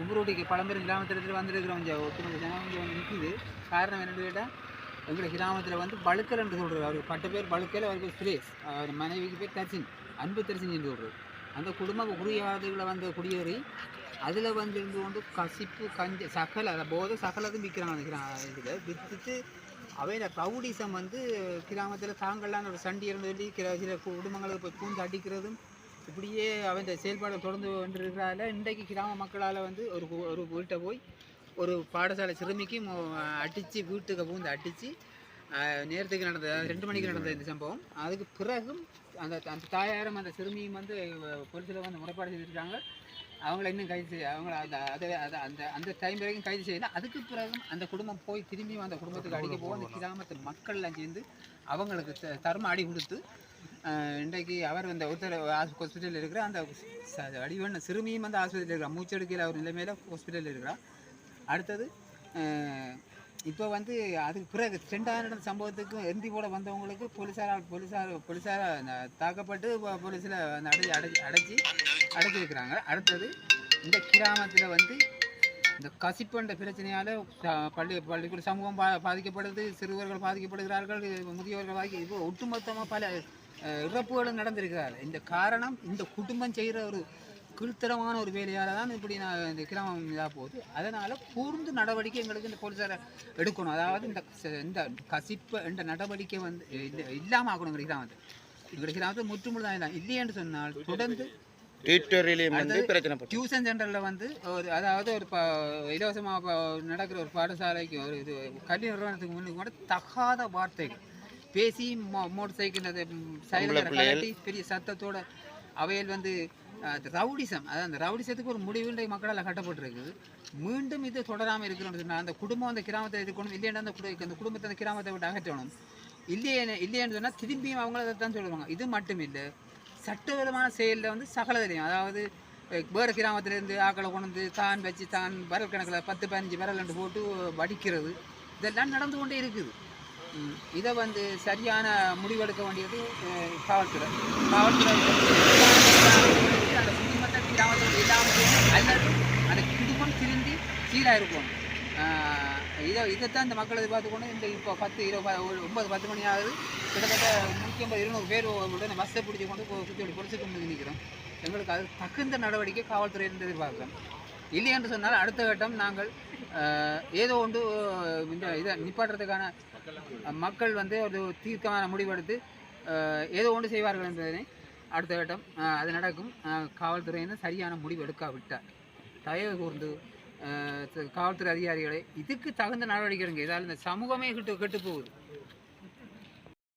கும்புரோட்டிக்கு பழம்பெரும் கிராமத்தில் வந்திருக்கிறோம் கொஞ்சம் ஒட்டுமொத்த ஜனம் வந்து நிற்குது காரணம் என்னென்னு கேட்டால் எங்கள் கிராமத்தில் வந்து பழுக்கல் என்று சொல்கிறார் அவருக்கு பட்ட பேர் பழுக்கல் அவருக்கு சுரேஷ். அவர் மனைவிக்கு பேர் தர்சின் அன்பு தர்சின் என்று சொல்கிறார் அந்த குடும்பம் குறுகிய வந்த குடியேறி அதில் வந்து இருந்து கொண்டு கசிப்பு கஞ்ச சகல அதை போதை சகலதும் விற்கிறாங்க கிரா இதில். விற்றுட்டு அவையில் ரவுடிசம் வந்து கிராமத்தில் தாங்கள்லாம் ஒரு சண்டி இருந்து சொல்லி சில குடும்பங்களுக்கு போய் பூந்து அடிக்கிறதும் இப்படியே அவன் செயல்பாடு தொடர்ந்து கொண்டிருக்கிறால இன்றைக்கு கிராம மக்களால் வந்து ஒரு ஒரு வீட்டை போய் ஒரு பாடசாலை சிறுமிக்கு அடித்து வீட்டுக்கு பூந்து அடித்து நேரத்துக்கு நடந்த ரெண்டு மணிக்கு நடந்த இந்த சம்பவம். அதுக்கு பிறகும் அந்த அந்த தாயாரும் அந்த சிறுமியும் வந்து போலீஸில் வந்து முறைப்பாடு செய்திருக்காங்க. அவங்கள இன்னும் கைது செய்ய அவங்கள அந்த அதை அதை அந்த அந்த டைம் வரைக்கும் கைது செய்யல. அதுக்கு பிறகும் அந்த குடும்பம் போய் திரும்பியும் அந்த குடும்பத்துக்கு அடிக்க போக அந்த கிராமத்து மக்கள்லாம் சேர்ந்து அவங்களுக்கு த- தர்ம அடி கொடுத்து இன்றைக்கு அவர் அந்த ஒருத்தர் ஹாஸ்பிட்டலில் இருக்கிற அந்த வடிவண்ண சிறுமியும் வந்து ஹாஸ்பிட்டலில் இருக்கிறார் மூச்செடுக்கையில் அவர் நிலைமையில் ஹாஸ்பிட்டலில் இருக்கிறார் அடுத்தது இப்போ வந்து அதுக்கு பிறகு ரெண்டாவது நடந்த சம்பவத்துக்கு எந்தி போட வந்தவங்களுக்கு போலீஸாரால் போலீஸார் போலீஸார தாக்கப்பட்டு போலீஸில் அடைஞ்சி அடைச்சி அடைச்சி அடைச்சி அடைச்சிருக்கிறாங்க அடுத்தது இந்த கிராமத்தில் வந்து இந்த கசிப்புன்ற பிரச்சனையால் பள்ளி பள்ளிக்கூட சமூகம் பா பாதிக்கப்படுது சிறுவர்கள் பாதிக்கப்படுகிறார்கள் முதியோர்கள் பாதிக்க இப்போ ஒட்டுமொத்தமாக பல இறப்புகளும் நடந்திருக்கிறார். இந்த காரணம் இந்த குடும்பம் செய்கிற ஒரு கீழ்த்தரமான ஒரு வேலையால் தான் இப்படி நான் இந்த கிராமம் இதாக போகுது. அதனால் கூர்ந்து நடவடிக்கை எங்களுக்கு இந்த போலீஸாரை எடுக்கணும். அதாவது இந்த இந்த கசிப்பு என்ற நடவடிக்கை வந்து இல்லாமல் ஆகணும் எங்கள் கிராமத்தை எங்கள் கிராமத்தை முற்றுமுழுதான் இல்லை. இல்லையென்று சொன்னால் தொடர்ந்து டியூட்டோரியலையும் வந்து பிரச்சனை டியூஷன் சென்டரில் வந்து ஒரு அதாவது ஒரு ப இலவசமாக நடக்கிற ஒரு பாடசாலைக்கு ஒரு இது கல்வி நிறுவனத்துக்கு முன்னுக்கு கூட தகாத வார்த்தைகள். பேசி மோ மோட்டர் சைக்கிள் சைலண்டர் பெரிய சத்தத்தோட அவையில் வந்து ரவுடிசம். அதாவது அந்த ரவுடிசத்துக்கு ஒரு முடிவுண்டை மக்களால் கட்டப்பட்டிருக்குது மீண்டும் இது தொடராமல் இருக்கணும்னு சொன்னால் அந்த குடும்பம் அந்த கிராமத்தை இருக்கணும் இல்லைன்னா அந்த அந்த குடும்பத்தை அந்த கிராமத்தை விட்டு அகற்றணும். இல்லையே இல்லையேன்னு சொன்னால் திரும்பியும் அவங்கள அதை தான் சொல்லுவாங்க. இது மட்டும் இல்லை சட்டவிதமான செயலில் வந்து சகலதிலையும் அதாவது வேறு கிராமத்திலேருந்து ஆக்களை கொண்டு வந்து தான் வச்சு தான் விரல் கணக்கில் பத்து பதினஞ்சு விரல் போட்டு வடிக்கிறது. இதெல்லாம் நடந்து கொண்டே இருக்குது. இதை வந்து சரியான முடிவெடுக்க வேண்டியது காவல்துறை. காவல்துறை அந்த குடும்பத்தை கிராமத்தில் இல்லாமல் அல்லது அந்த குடும்பம் திருந்தி சீராக இருக்கும். இதை இதைத்தான் இந்த மக்கள் எதிர்பார்த்துக்கொண்டு இந்த இப்போ பத்து இருபது ஒரு ஒன்பது பத்து மணி ஆகுது. கிட்டத்தட்ட நூற்றி ஐம்பது இருநூறு பேர் உடனே பஸ்ஸை பிடிச்சி கொண்டு சுற்றி பொலிசுக்கு முன்னாடி நிற்கிறோம் எங்களுக்கு அது தகுந்த நடவடிக்கை காவல்துறையிலிருந்து எதிர்பார்க்கிறோம் இல்லை என்று சொன்னால் அடுத்த கட்டம் நாங்கள் ஏதோ ஒன்று இந்த இதை நிப்பாட்டுறதுக்கான மக்கள் வந்து ஒரு தீர்க்கமான முடிவெடுத்து ஏதோ ஒன்று செய்வார்கள் என்பதனை அடுத்த கட்டம் அது நடக்கும். காவல்துறையினர் சரியான முடிவு எடுக்காவிட்டார் தயவு கூர்ந்து காவல்துறை அதிகாரிகளை இதுக்கு தகுந்த நடவடிக்கை எடுங்க. இதால் இந்த சமூகமே கெட்டு கெட்டு போகுது.